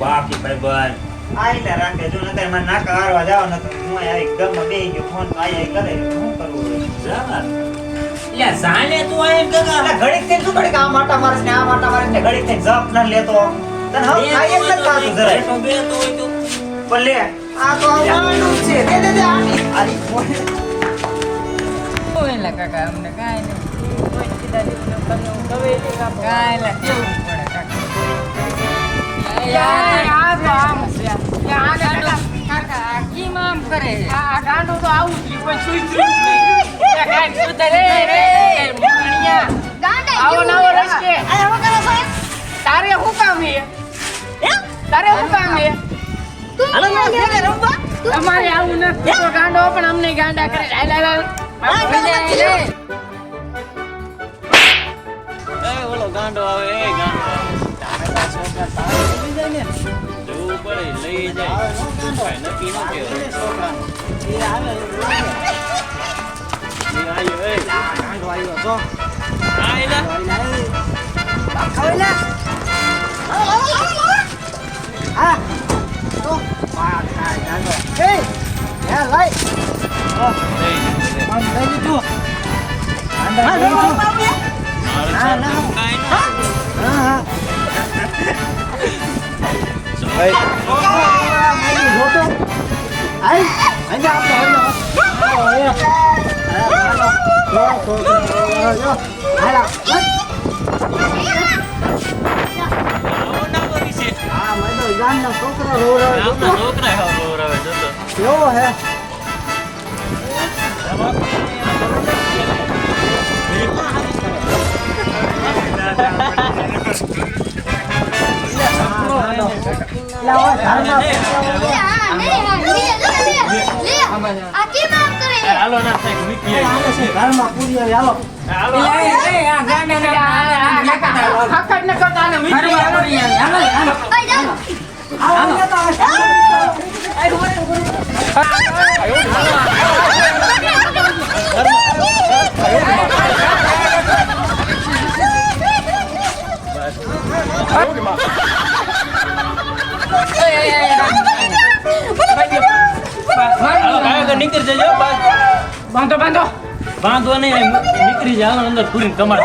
બાકી ભાઈ બન આઈને રાખે. જો નતર મને નાકા હારવા જાવ ને હું આ એકદમ બે ગયો. ફોન તો આઈ આઈ કરે શું કરવું હવે? લે જાને તું આય ઘડીક ઘડીક? આ માટા મારે ને આ માટા મારે ને ઘડીક જપ ન લેતો. તને હવે ખાઈ જ નથી ખાતું જરાય. બેઠો બેઠો હોય તો. પણ લે આ તો આવવાનું છે. દે દે દે આની. આની ફોન. એલા કાકા અમને કાંઈ નહીં કીધા કવે કેવું તારે શું કામ છે? તારે શું કામ છે? અમારે આવું નથી ગાંડો પણ અમને ગાંડા કરે હાલ, હાલ, હાલ. આમ થઈ જાય, લે. એ ઓલો ગાંડો આવે એ ગાંડો આવે જવું પડે લઈ જાય કાંઈ નક્કી ન કહેવાય. એ આવ્યો, એ. આ એલા. લઈ જાય. મારે સારું કાંઈ ન. આવો ના કરી છે. ગામના છોકરા હાવ રોવરાવે, જોતો. હાલો ના થાય મૂકી આવી. હાલો એ, એ, આ ગાંડાને આ- આ કાકા, હકત ન કરતા આને મીઠી આવડી આવે. હાલો, હાલો. એ, એ, એ, એ, હાલો ભાઈ આગળ નીકળી જજો બાંધો. બાંધો બાંધવા નહીં નીકળી જાય હાલો અંદર પૂરી કમાડ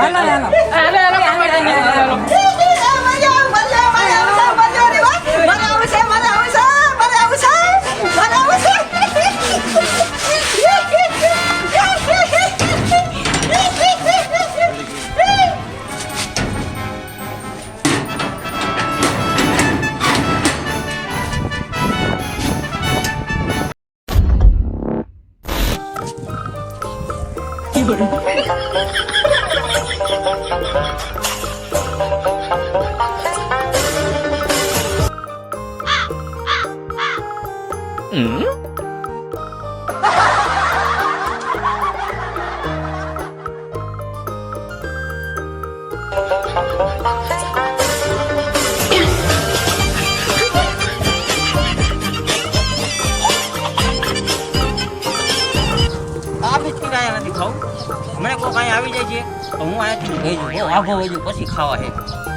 Mm-hmm. આવી જાય છે તો હું અહીંયાથી છું બહુ આભો વજુ પછી ખાવા છે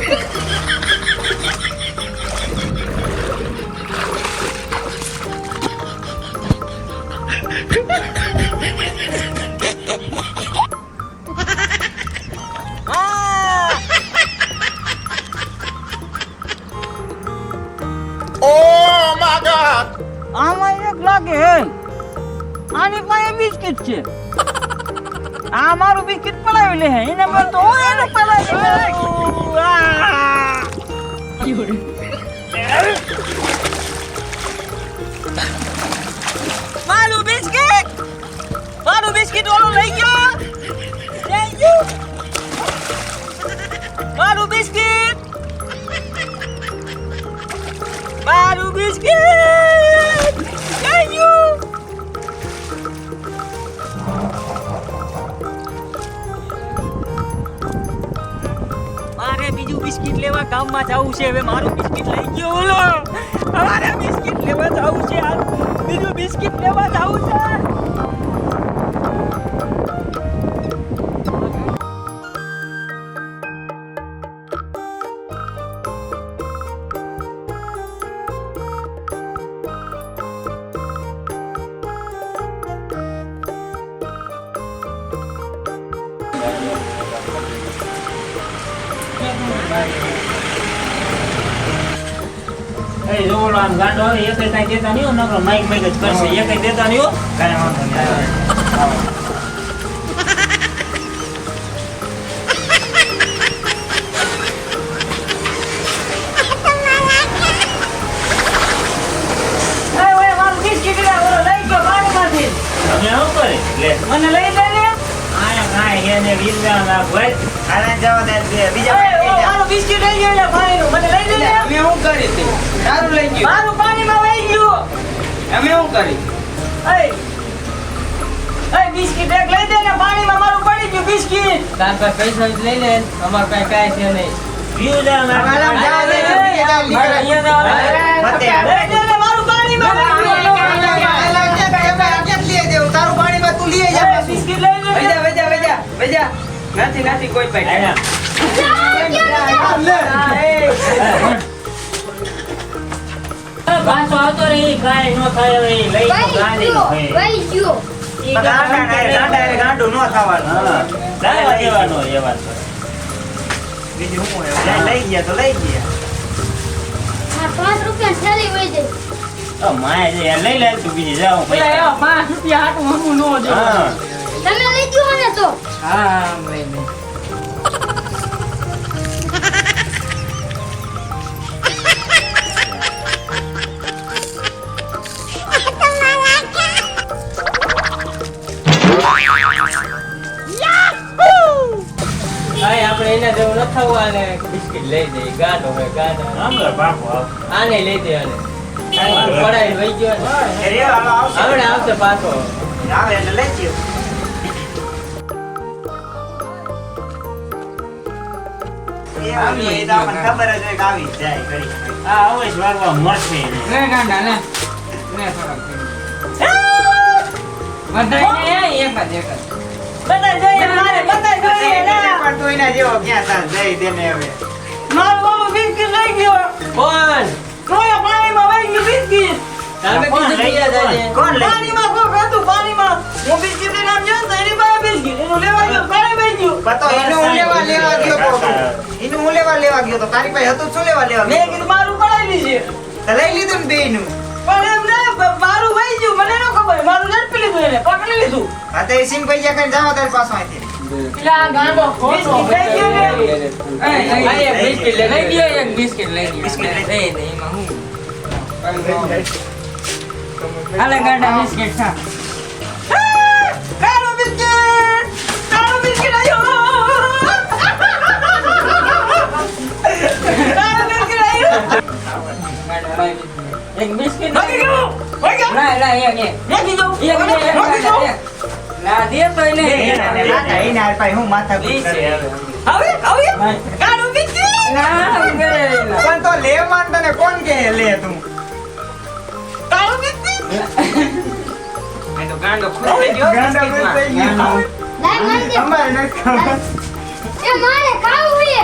બિસ્કિટ છે. આ મારું બિસ્કિટ પડાવી લે એને મને તો હું એને પડાવી બિસ્કિટ લેવા ગામમાં જવું છે. હવે મારું બિસ્કિટ લઈ ગયો, ઓલો. અમારે બિસ્કિટ લેવા જવું છે. બીજું બિસ્કિટ લેવા જવું છે. એ જો ઓલો આમ ગાંડો આવે, કાંઈ દેતા નહીં નકરો માઈક માઈક જ કરશે. દેતા નહીં કાંઈ વાંધો નહીં. મને લઈ જાય ને આયા કાંઈ એને વિલ્લા ના ભાઈ. આને જવા દે બીજા બિસ્કિટ લઈ ગયો પાણીનું મને લઈ દે અમે શું કરી તે? તારું લઈ ગયું. મારું પાણીમાં વહી ગયું. અમે શું કરી? એ એ બિસ્કિટ એક લઈ દે ને પાણીમાં મારું પડી ગયું બિસ્કિટ. તાર પાસે પૈસા જ લઈ લે. અમાર પાસે કાંઈ છે નહીં. દે, મારે નીકળ. અહીંયા જવાનું. લઈ દે મારું પાણીમાં તારું પાણીમાં તું લઈ જા બિસ્કિટ લઈ લે. વઈ જા, વઈ જા, વઈ જા, વઈ જા. નથી નથી કોઈ પાસે. પાછો આવતો રહે કાંઈ ન થાય હવે લઈ ગાંડી ભાઈ. ઈ ગાંડા ને ગાંડા ને ગાંડું ન થવાનું. હા. લાવવા દેવાનો એ વાત બીજું શું લઈ- ગયા તો લઈ ગયા જે લઈ લે તું બીજી જાઓ પાંચ રૂપિયા હાટું હમું નો જો તમે લઈ ગયો તો હા હા થવું આને બિસ્કિટ લઈ દે ગાડો હોય ગાડો આમ બાપુ આને લઈ દે આને પડાઈ વઈ ગયો ને. રહ્યો, આવશે. પાછો આવે એટલે લઈ ગયો. ખબર જ હોય આવી જાય. આ અવશ્ય વાગવા મળશે ને ગાંડા ને બધાય એક જ એક જ. બધા જોઈએ મારે બધા જોઈએ ને. પણ તું એના જેવો ક્યાં તાર જઈ દે ને હવે. મારું બાબુ બિસ્કિટ લઈ ગયો. કોણ? કોયા પાણીમાં વહી ગયું બિસ્કિટ. તમે કોણ લઈ જાજે. કોણ લઈ પાણીમાં કોક હતું પાણીમાં. હું બિસ્કિટ લઈને આમ ગયો ને તો એની પાસે બિસ્કિટ. એનું લેવા ગયો પાણી વહી ગયું. પણ તો એનું હું લેવા લેવા ગયો તો. એનું હું લેવા લેવા ગયો તો તારી પાસે હતું શું લેવા લેવા મેં કીધું મારું પડાવી છે તો લઈ લીધું ને બેયનું. લીધું એને પકડી લીધું. હા તો એ પૈસા કરીને જાઓ તારી પાસે અહીંથી. એટલે ગાંડો ખોટો. લઈ ગયો એક બિસ્કિટ લઈ ગયો. એક બિસ્કિટ લઈ દ્યો. બિસ્કિટ લઈ લઈ દે, એમાં હું? ગાંડા બિસ્કિટ ખા. ના ના એક એક ભાગી ગયો એક એક એક ભાગી ગયો એક. ના દે તો એને માથા એને હાર પાઈ હું માથા કૂટ કરે હવે. આવે આવે કાળો બિસ્કિટ ના કરે પણ તો લે માન તને કોણ કે લે તું કાળો બિસ્કિટ એ તો ગાંડો ખોઈ ગયો ગાંડા બંધ થઈ ગયો. લાય મારી દે અમારે નથી ખબર. એ મારે ખાવું છે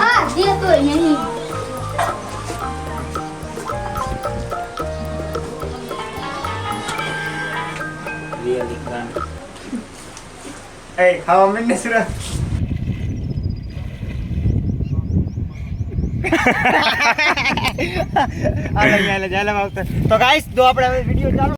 આ દે તો નહીં Really grand. Hey, how માંડ ને સુરત તો ગાઈસ જો આપણે હવે વીડિયો ચાલુ